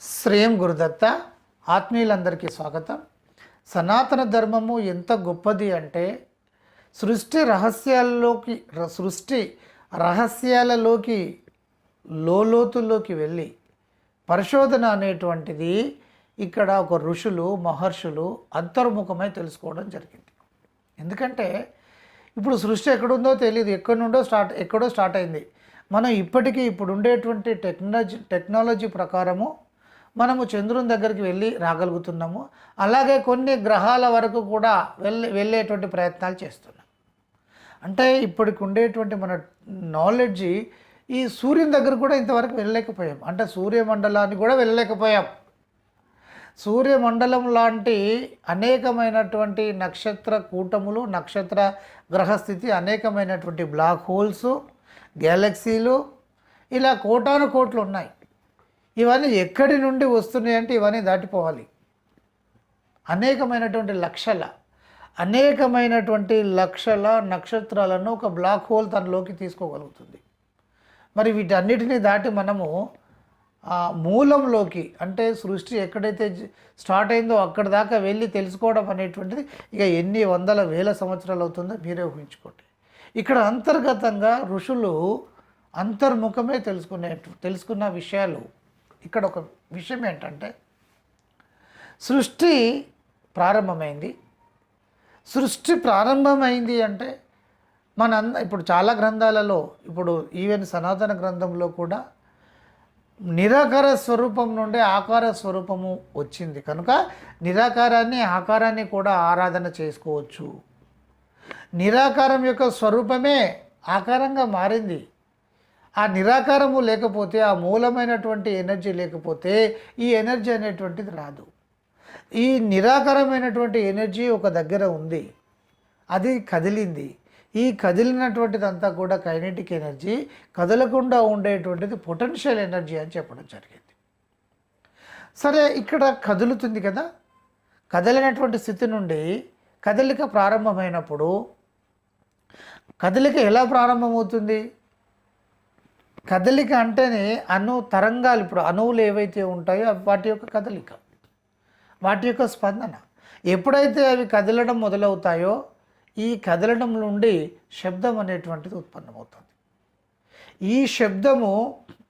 శ్రేయం గురుదత్త ఆత్మీయులందరికీ స్వాగతం. సనాతన ధర్మము ఎంత గొప్పది అంటే సృష్టి రహస్యాల్లోకి ర- సృష్టి రహస్యాలలోకి లోలోతుల్లోకి వెళ్ళి పరిశోధన అనేటువంటిది ఇక్కడ ఒక ఋషులు మహర్షులు అంతర్ముఖమై తెలుసుకోవడం జరిగింది. ఎందుకంటే ఇప్పుడు సృష్టి ఎక్కడుందో తెలియదు ఎక్కడి నుండో స్టార్ట్ ఎక్కడో స్టార్ట్ అయింది. మనం ఇప్పటికీ ఇప్పుడు ఉండేటువంటి టెక్నాలజీ టెక్నాలజీ ప్రకారము మనము చంద్రుని దగ్గరికి వెళ్ళి రాగలుగుతున్నాము. అలాగే కొన్ని గ్రహాల వరకు కూడా వెళ్ళే వెళ్ళేటువంటి ప్రయత్నాలు చేస్తున్నాం. అంటే ఇప్పటికి ఉండేటువంటి మన నాలెడ్జి ఈ సూర్యుని దగ్గర కూడా ఇంతవరకు వెళ్ళలేకపోయాం. అంటే సూర్యమండలాన్ని కూడా వెళ్ళలేకపోయాం. సూర్యమండలం లాంటి అనేకమైనటువంటి నక్షత్ర కూటములు నక్షత్ర గ్రహస్థితి అనేకమైనటువంటి బ్లాక్ హోల్స్ గ్యాలక్సీలు ఇలా కోటాను కోట్లు ఉన్నాయి. ఇవన్నీ ఎక్కడి నుండి వస్తున్నాయి అంటే ఇవన్నీ దాటిపోవాలి. అనేకమైనటువంటి లక్షల అనేకమైనటువంటి లక్షల నక్షత్రాలను ఒక బ్లాక్ హోల్ తనలోకి తీసుకోగలుగుతుంది. మరి వీటన్నిటిని దాటి మనము ఆ మూలంలోకి అంటే సృష్టి ఎక్కడైతే స్టార్ట్ అయిందో అక్కడ దాకా వెళ్ళి తెలుసుకోవడం అనేటువంటిది ఇక ఎన్ని వందల వేల సంవత్సరాలు అవుతుందో మీరే ఊహించుకోండి. ఇక్కడ అంతర్గతంగా ఋషులు అంతర్ముఖమే తెలుసుకునే తెలుసుకున్న విషయాలు ఇక్కడ ఒక విషయం ఏంటంటే సృష్టి ప్రారంభమైంది. సృష్టి ప్రారంభమైంది అంటే మన అంద ఇప్పుడు చాలా గ్రంథాలలో ఇప్పుడు ఈవెన్ సనాతన గ్రంథంలో కూడా నిరాకార స్వరూపం నుండి ఆకార స్వరూపము వచ్చింది. కనుక నిరాకారాన్ని ఆకారాన్ని కూడా ఆరాధన చేసుకోవచ్చు. నిరాకారం యొక్క స్వరూపమే ఆకారంగా మారింది. ఆ నిరాకారము లేకపోతే ఆ మూలమైనటువంటి ఎనర్జీ లేకపోతే ఈ ఎనర్జీ అనేటువంటిది రాదు. ఈ నిరాకారమైనటువంటి ఎనర్జీ ఒక దగ్గర ఉంది. అది కదిలింది. ఈ కదిలినటువంటిదంతా కూడా కైనెటిక్ ఎనర్జీ కదలకుండా ఉండేటువంటిది పొటెన్షియల్ ఎనర్జీ అని చెప్పడం జరిగింది. సరే ఇక్కడ కదులుతుంది కదా. కదలినటువంటి స్థితి నుండి కదలిక ప్రారంభమైనప్పుడు కదలిక ఎలా ప్రారంభమవుతుంది? కదలిక అంటేనే అణు తరంగాలు ఇప్పుడు అణువులు ఏవైతే ఉంటాయో అవి వాటి యొక్క కదలిక వాటి యొక్క స్పందన. ఎప్పుడైతే అవి కదలడం మొదలవుతాయో ఈ కదలడం నుండి శబ్దం అనేటువంటిది ఉత్పన్నమవుతుంది. ఈ శబ్దము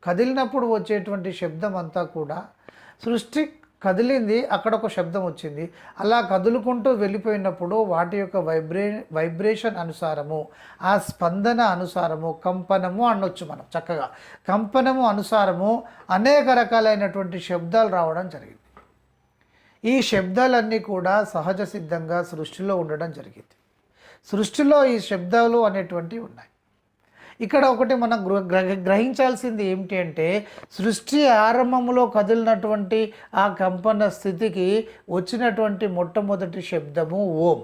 కదిలినప్పుడు వచ్చేటువంటి శబ్దం అంతా కూడా సృష్టి కదిలింది అక్కడ ఒక శబ్దం వచ్చింది. అలా కదులుకుంటూ వెళ్ళిపోయినప్పుడు వాటి యొక్క వైబ్రే వైబ్రేషన్ అనుసారము ఆ స్పందన అనుసారము కంపనము అనొచ్చు మనం చక్కగా. కంపనము అనుసారము అనేక రకాలైనటువంటి శబ్దాలు రావడం జరిగింది. ఈ శబ్దాలన్నీ కూడా సహజ సిద్ధంగా సృష్టిలో ఉండడం జరిగింది. సృష్టిలో ఈ శబ్దాలు అనేటువంటివి ఉన్నాయి. ఇక్కడ ఒకటి మనం గ్రహ గ్రహించాల్సింది ఏమిటి అంటే సృష్టి ఆరంభంలో కదిలినటువంటి ఆ కంపన స్థితికి వచ్చినటువంటి మొట్టమొదటి శబ్దము ఓం.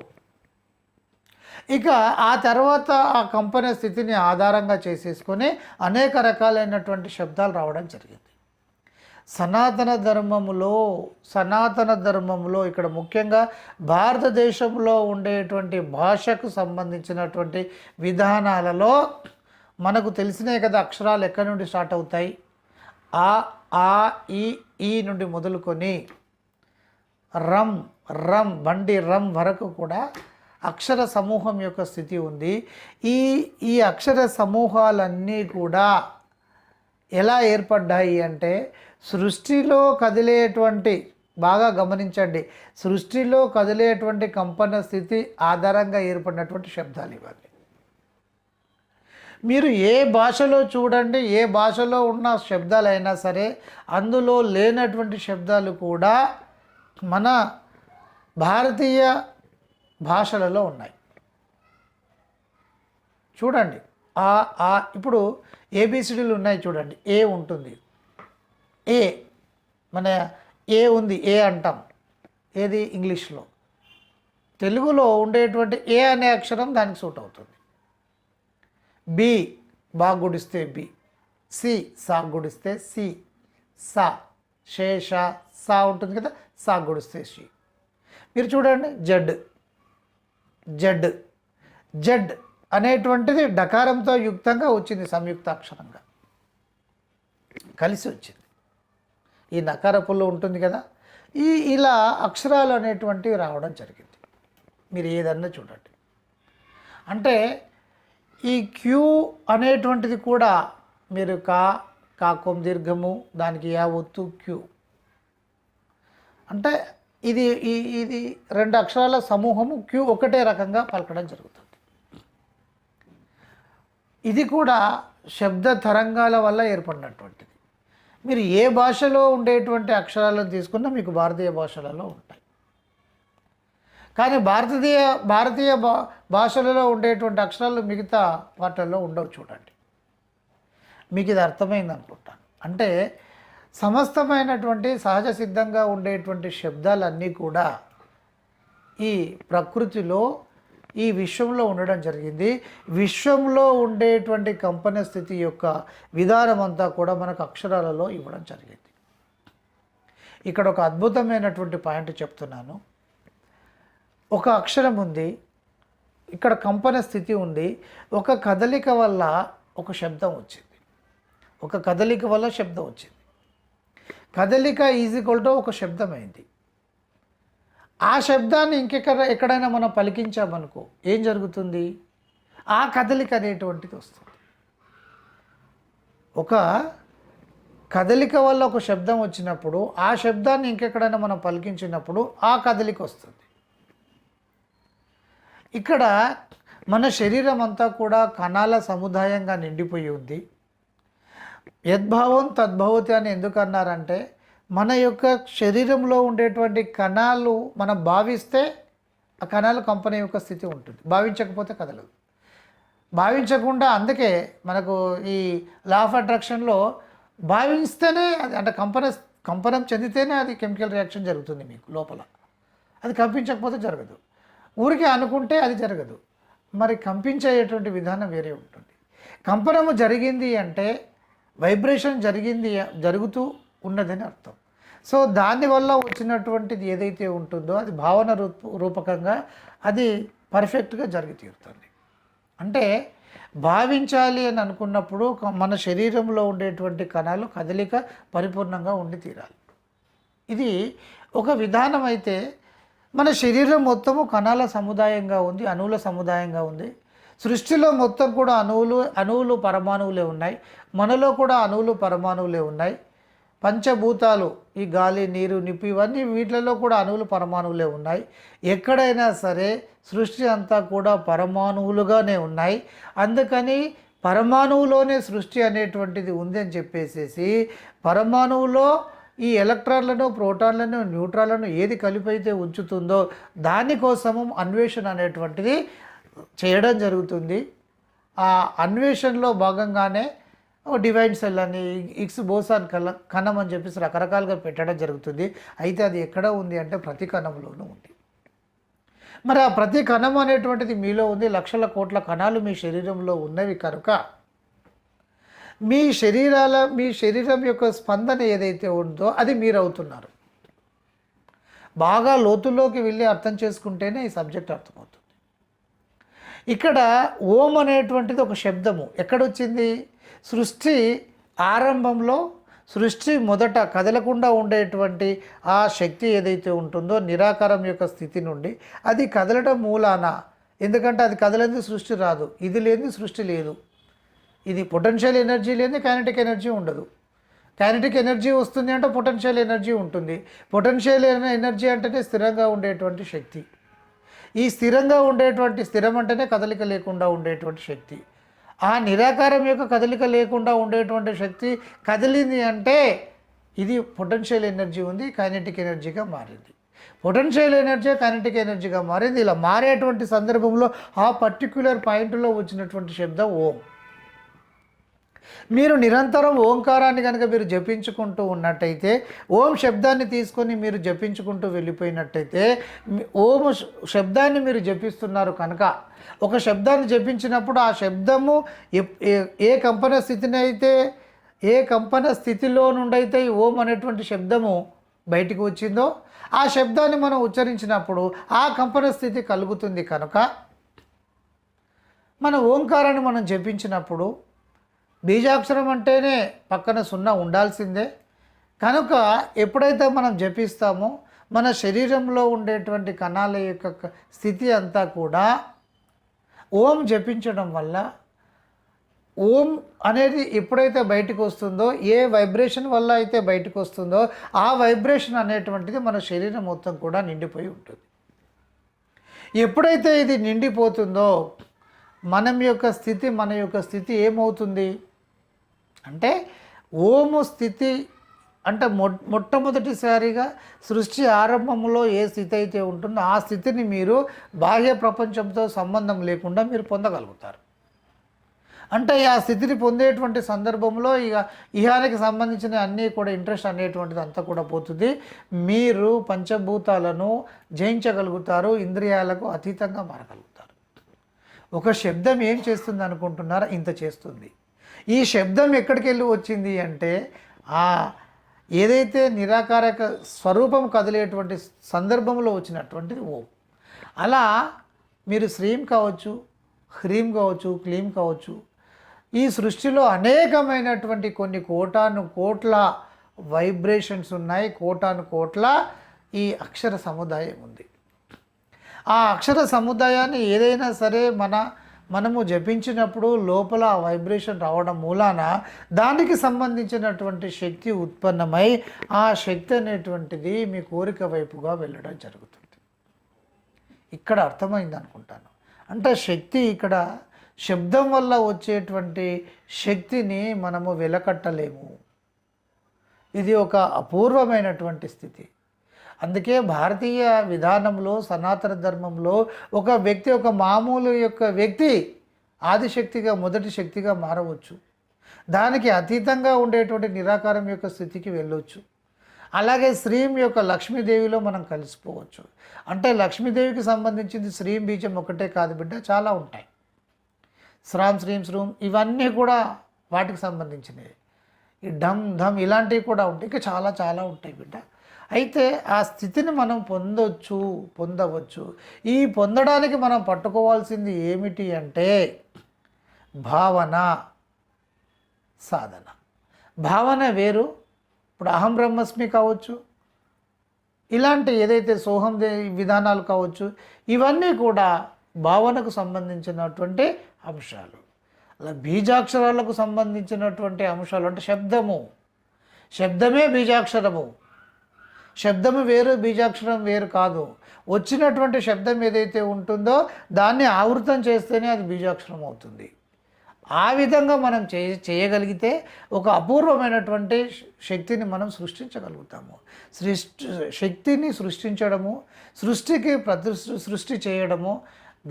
ఇక ఆ తర్వాత ఆ కంపన స్థితిని ఆధారంగా చేసేసుకొని అనేక రకాలైనటువంటి శబ్దాలు రావడం జరిగింది. సనాతన ధర్మములో సనాతన ధర్మములో ఇక్కడ ముఖ్యంగా భారతదేశంలో ఉండేటువంటి భాషకు సంబంధించినటువంటి విధానాలలో మనకు తెలిసినే కదా అక్షరాలు ఎక్కడి నుండి స్టార్ట్ అవుతాయి? ఆ ఆ ఈ ఈ నుండి మొదలుకొని రమ్ రమ్ బండి రమ్ వరకు కూడా అక్షర సమూహం యొక్క స్థితి ఉంది. ఈ ఈ అక్షర సమూహాలన్నీ కూడా ఎలా ఏర్పడ్డాయి అంటే సృష్టిలో కదిలేటువంటి బాగా గమనించండి సృష్టిలో కదిలేటువంటి కంపన స్థితి ఆధారంగా ఏర్పడినటువంటి శబ్దాలు ఇవన్నీ. మీరు ఏ భాషలో చూడండి ఏ భాషలో ఉన్న శబ్దాలైనా సరే అందులో లేనటువంటి శబ్దాలు కూడా మన భారతీయ భాషలలో ఉన్నాయి. చూడండి ఆ ఆ ఇప్పుడు ఏబిసిడీలు ఉన్నాయి చూడండి ఏ ఉంటుంది. ఏ మన ఏ ఉంది ఏ అంటాం. ఏది? ఇంగ్లీష్లో. తెలుగులో ఉండేటువంటి ఏ అనే అక్షరం దానికి సూట్ అవుతుంది. బి బాగా గుడిస్తే బి సి సా గుడిస్తే సి సా శేష సా ఉంటుంది కదా సా గుడిస్తే షి మీరు చూడండి జడ్ జడ్ జడ్ అనేటువంటిది డకారంతో యుక్తంగా వచ్చింది సంయుక్త అక్షరంగా కలిసి వచ్చింది. ఈ నకారపుల్లో ఉంటుంది కదా ఈ ఇలా అక్షరాలు అనేటువంటివి రావడం జరిగింది. మీరు ఏదన్నా చూడండి. అంటే ఈ క్యూ అనేటువంటిది కూడా మీరు కా కాకం దీర్ఘము దానికి యా ఒత్తు క్యూ అంటే ఇది ఈ- ఇది రెండు అక్షరాల సమూహము క్యూ ఒకటే రకంగా పలకడం జరుగుతుంది. ఇది కూడా శబ్ద తరంగాల వల్ల ఏర్పడినటువంటిది. మీరు ఏ భాషలో ఉండేటువంటి అక్షరాలను తీసుకున్నా మీకు భారతీయ భాషలలో ఉంటాయి. కానీ భారతీయ భారతీయ భా భాషలలో ఉండేటువంటి అక్షరాలు మిగతా వాటిల్లో ఉండవు చూడండి. మీకు ఇది అర్థమైంది అనుకుంటాను అంటే సమస్తమైనటువంటి సహజ సిద్ధంగా ఉండేటువంటి శబ్దాలన్నీ కూడా ఈ ప్రకృతిలో ఈ విశ్వంలో ఉండడం జరిగింది. విశ్వంలో ఉండేటువంటి కంపెనీ స్థితి యొక్క విధానం అంతా కూడా మనకు అక్షరాలలో ఇవ్వడం జరిగింది. ఇక్కడ ఒక అద్భుతమైనటువంటి పాయింట్ చెప్తున్నాను. ఒక అక్షరం ఉంది ఇక్కడ కంపన స్థితి ఉంది ఒక కదలిక వల్ల ఒక శబ్దం వచ్చింది. ఒక కదలిక వల్ల శబ్దం వచ్చింది. కదలిక ఈజ్ ఈక్వల్ టు ఒక శబ్దం అయింది ఆ శబ్దాన్ని ఇంకెక్కడ ఎక్కడైనా మనం పలికించామనుకో ఏం జరుగుతుంది? ఆ కదలిక అనేటువంటిది వస్తుంది. ఒక కదలిక వల్ల ఒక శబ్దం వచ్చినప్పుడు ఆ శబ్దాన్ని ఇంకెక్కడైనా మనం పలికించినప్పుడు ఆ కదలిక వస్తుంది. ఇక్కడ మన శరీరం అంతా కూడా కణాల సముదాయంగా నిండిపోయి ఉంది. యద్భావం తద్భవతి అని ఎందుకు అన్నారంటే మన యొక్క శరీరంలో ఉండేటువంటి కణాలు మనం భావిస్తే ఆ కణాలు కంపెనీ యొక్క స్థితి ఉంటుంది. భావించకపోతే కదలదు. భావించకుండా అందుకే మనకు ఈ లా ఆఫ్ అట్రాక్షన్లో భావిస్తేనే అది అంటే కంపన కంపనం చెందితేనే అది కెమికల్ రియాక్షన్ జరుగుతుంది మీకు లోపల. అది కంపించకపోతే జరగదు. ఊరికే అనుకుంటే అది జరగదు. మరి కంపించేటువంటి విధానం వేరే ఉంటుంది. కంపనము జరిగింది అంటే వైబ్రేషన్ జరిగింది జరుగుతూ ఉన్నదని అర్థం. సో దానివల్ల వచ్చినటువంటిది ఏదైతే ఉంటుందో అది భావన రూపకంగా అది పర్ఫెక్ట్గా జరిగి తీరుతుంది. అంటే భావించాలి అని అనుకున్నప్పుడు మన శరీరంలో ఉండేటువంటి కణాలు కదలిక పరిపూర్ణంగా ఉండి తీరాలి. ఇది ఒక విధానం అయితే మన శరీరం మొత్తము కణాల సముదాయంగా ఉంది అణువుల సముదాయంగా ఉంది. సృష్టిలో మొత్తం కూడా అణువులు అణువులు పరమాణువులే ఉన్నాయి. మనలో కూడా అణువులు పరమాణువులే ఉన్నాయి. పంచభూతాలు ఈ గాలి నీరు నిప్పు ఇవన్నీ వీటిలలో కూడా అణువులు పరమాణువులే ఉన్నాయి. ఎక్కడైనా సరే సృష్టి అంతా కూడా పరమాణువులుగానే ఉన్నాయి. అందుకని పరమాణువులోనే సృష్టి అనేటువంటిది ఉందని చెప్పేసేసి పరమాణువులో ఈ ఎలక్ట్రాన్లను ప్రోటాన్లను న్యూట్రాన్లను ఏది కలిపైతే ఉంచుతుందో దానికోసము అన్వేషణ అనేటువంటిది చేయడం జరుగుతుంది. ఆ అన్వేషణలో భాగంగానే డివైన్ సెల్ అని ఇక్స్ బోసాన్ కల కణం అని చెప్పేసి రకరకాలుగా పెట్టడం జరుగుతుంది. అయితే అది ఎక్కడ ఉంది అంటే ప్రతి కణంలోనూ ఉంది. మరి ఆ ప్రతి కణం అనేటువంటిది మీలో ఉంది. లక్షల కోట్ల కణాలు మీ శరీరంలో ఉన్నవి కనుక మీ శరీరాల మీ శరీరం యొక్క స్పందన ఏదైతే ఉందో అది మీరు అవుతున్నారు బాగా లోతుల్లోకి వెళ్ళి అర్థం చేసుకుంటేనే ఈ సబ్జెక్ట్ అర్థమవుతుంది. ఇక్కడ ఓం అనేటువంటిది ఒక శబ్దము. ఎక్కడొచ్చింది? సృష్టి ఆరంభంలో సృష్టి మొదట కదలకుండా ఉండేటువంటి ఆ శక్తి ఏదైతే ఉంటుందో నిరాకారం యొక్క స్థితి నుండి అది కదలడం మూలాన. ఎందుకంటే అది కదలేంది సృష్టి రాదు. ఇది లేని సృష్టి లేదు. ఇది పొటెన్షియల్ ఎనర్జీ లేని కైనటిక్ ఎనర్జీ ఉండదు. కైనటిక్ ఎనర్జీ వస్తుంది అంటే పొటెన్షియల్ ఎనర్జీ ఉంటుంది. పొటెన్షియల్ ఎనర్జీ అంటేనే స్థిరంగా ఉండేటువంటి శక్తి. ఈ స్థిరంగా ఉండేటువంటి స్థిరం అంటేనే కదలిక లేకుండా ఉండేటువంటి శక్తి. ఆ నిరాకారం యొక్క కదలిక లేకుండా ఉండేటువంటి శక్తి కదిలింది అంటే ఇది పొటెన్షియల్ ఎనర్జీ ఉంది కైనెటిక్ ఎనర్జీగా మారింది. పొటెన్షియల్ ఎనర్జీ కైనెటిక్ ఎనర్జీగా మారింది. ఇలా మారేటువంటి సందర్భంలో ఆ పర్టిక్యులర్ పాయింట్లో వచ్చినటువంటి శబ్దం ఓం. మీరు నిరంతరం ఓంకారాన్ని కనుక మీరు జపించుకుంటూ ఉన్నట్టయితే ఓం శబ్దాన్ని తీసుకొని మీరు జపించుకుంటూ వెళ్ళిపోయినట్టయితే ఓం శబ్దాన్ని మీరు జపిస్తున్నారు కనుక ఒక శబ్దాన్ని జపించినప్పుడు ఆ శబ్దము ఏ- ఏ కంపన స్థితిని అయితే ఏ కంపన స్థితిలో నుండి అయితే ఈ ఓం అనేటువంటి శబ్దము బయటికి వచ్చిందో ఆ శబ్దాన్ని మనం ఉచ్చరించినప్పుడు ఆ కంపన స్థితి కలుగుతుంది కనుక మన ఓంకారాన్ని మనం జపించినప్పుడు బీజాక్షరం అంటేనే పక్కన సున్నా ఉండాల్సిందే. కనుక ఎప్పుడైతే మనం జపిస్తామో మన శరీరంలో ఉండేటువంటి కణాల యొక్క స్థితి అంతా కూడా ఓం జపించడం వల్ల ఓం అనేది ఎప్పుడైతే బయటకు వస్తుందో ఏ వైబ్రేషన్ వల్ల అయితే బయటకు వస్తుందో ఆ వైబ్రేషన్ అనేటువంటిది మన శరీరం మొత్తం కూడా నిండిపోయి ఉంటుంది. ఎప్పుడైతే ఇది నిండిపోతుందో మనం యొక్క స్థితి మన యొక్క స్థితి ఏమవుతుంది? అంటే ఓము స్థితి అంటే మొ మొట్టమొదటిసారిగా సృష్టి ఆరంభంలో ఏ స్థితి అయితే ఉంటుందో ఆ స్థితిని మీరు బాహ్య ప్రపంచంతో సంబంధం లేకుండా మీరు పొందగలుగుతారు. అంటే ఆ స్థితిని పొందేటువంటి సందర్భంలో ఇక ఇహానికి సంబంధించిన అన్నీ కూడా ఇంట్రెస్ట్ అనేటువంటిది అంతా కూడా పోతుంది. మీరు పంచభూతాలను జయించగలుగుతారు ఇంద్రియాలకు అతీతంగా మారగలుగుతారు. ఒక శబ్దం ఏం చేస్తుంది అనుకుంటున్నారా? ఇంత చేస్తుంది. ఈ శబ్దం ఎక్కడికి వెళ్ళి వచ్చింది అంటే ఆ ఏదైతే నిరాకారక స్వరూపం కదిలేటువంటి సందర్భంలో వచ్చినటువంటిది ఓం. అలా మీరు శ్రీం కావచ్చు హ్రీం కావచ్చు క్లీం కావచ్చు ఈ సృష్టిలో అనేకమైనటువంటి కొన్ని కోటాను కోట్ల వైబ్రేషన్స్ ఉన్నాయి. కోటాను కోట్ల ఈ అక్షర సముదాయం ఉంది. ఆ అక్షర సముదాయాన్ని ఏదైనా సరే మన మనము జపించినప్పుడు లోపల ఆ వైబ్రేషన్ రావడం మూలాన దానికి సంబంధించినటువంటి శక్తి ఉత్పన్నమై ఆ శక్తి అనేటువంటిది మీ కోరిక వైపుగా వెళ్ళడం జరుగుతుంది. ఇక్కడ అర్థమైంది అనుకుంటాను. అంటే శక్తి ఇక్కడ శబ్దం వల్ల వచ్చేటువంటి శక్తిని మనము వెలకట్టలేము. ఇది ఒక అపూర్వమైనటువంటి స్థితి. అందుకే భారతీయ విధానంలో సనాతన ధర్మంలో ఒక వ్యక్తి ఒక మామూలు యొక్క వ్యక్తి ఆదిశక్తిగా మొదటి శక్తిగా మారవచ్చు. దానికి అతీతంగా ఉండేటువంటి నిరాకారం యొక్క స్థితికి వెళ్ళొచ్చు. అలాగే శ్రీం యొక్క లక్ష్మీదేవిలో మనం కలిసిపోవచ్చు. అంటే లక్ష్మీదేవికి సంబంధించింది శ్రీం బీజం ఒకటే కాదు బిడ్డ చాలా ఉంటాయి. శ్రాం శ్రీం శ్రూం ఇవన్నీ కూడా వాటికి సంబంధించినవి. ఈ ఢమ్ ధమ్ ఇలాంటివి కూడా ఉంటాయి. ఇంకా చాలా చాలా ఉంటాయి బిడ్డ. అయితే ఆ స్థితిని మనం పొందొచ్చు పొందవచ్చు. ఈ పొందడానికి మనం పట్టుకోవాల్సింది ఏమిటి అంటే భావన సాధన. భావన వేరు ఇప్పుడు అహం బ్రహ్మస్మి కావచ్చు ఇలాంటి ఏదైతే సోహం విధానాలు కావచ్చు ఇవన్నీ కూడా భావనకు సంబంధించినటువంటి అంశాలు. అలా బీజాక్షరాలకు సంబంధించినటువంటి అంశాలు అంటే శబ్దము. శబ్దమే బీజాక్షరము. శబ్దము వేరు బీజాక్షరం వేరు కాదు. వచ్చినటువంటి శబ్దం ఏదైతే ఉంటుందో దాన్ని ఆవృతం చేస్తేనే అది బీజాక్షరం అవుతుంది. ఆ విధంగా మనం చే చేయగలిగితే ఒక అపూర్వమైనటువంటి శక్తిని మనం సృష్టించగలుగుతాము. సృష్టి శక్తిని సృష్టించడము సృష్టికి ప్రతి సృష్టి చేయడము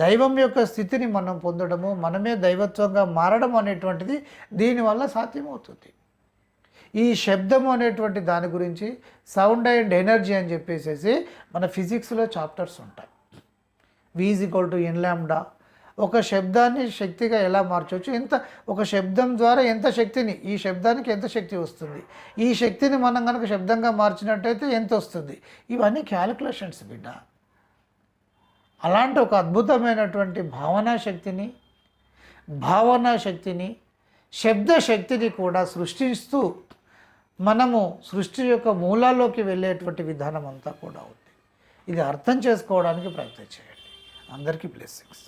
దైవం యొక్క స్థితిని మనం పొందడము మనమే దైవత్వంగా మారడం అనేటువంటిది దీనివల్ల సాధ్యమవుతుంది. ఈ శబ్దము అనేటువంటి దాని గురించి సౌండ్ అండ్ ఎనర్జీ అని చెప్పేసేసి మన ఫిజిక్స్లో చాప్టర్స్ ఉంటాయి. వీజ్ ఈక్వల్ టు ఇన్లాండా ఒక శబ్దాన్ని శక్తిగా ఎలా మార్చవచ్చు ఎంత ఒక శబ్దం ద్వారా ఎంత శక్తిని ఈ శబ్దానికి ఎంత శక్తి వస్తుంది? ఈ శక్తిని మనం కనుక శబ్దంగా మార్చినట్టయితే ఎంత వస్తుంది? ఇవన్నీ క్యాలిక్యులేషన్స్ బిడ్డ. అలాంటి ఒక అద్భుతమైనటువంటి భావనా శక్తిని భావనా శక్తిని శబ్ద శక్తిని కూడా సృష్టిస్తూ మనము సృష్టి యొక్క మూలాల్లోకి వెళ్ళేటువంటి విధానం అంతా కూడా ఉంది. ఇది అర్థం చేసుకోవడానికి ప్రయత్నం చేయండి. అందరికీ బ్లెస్సింగ్స్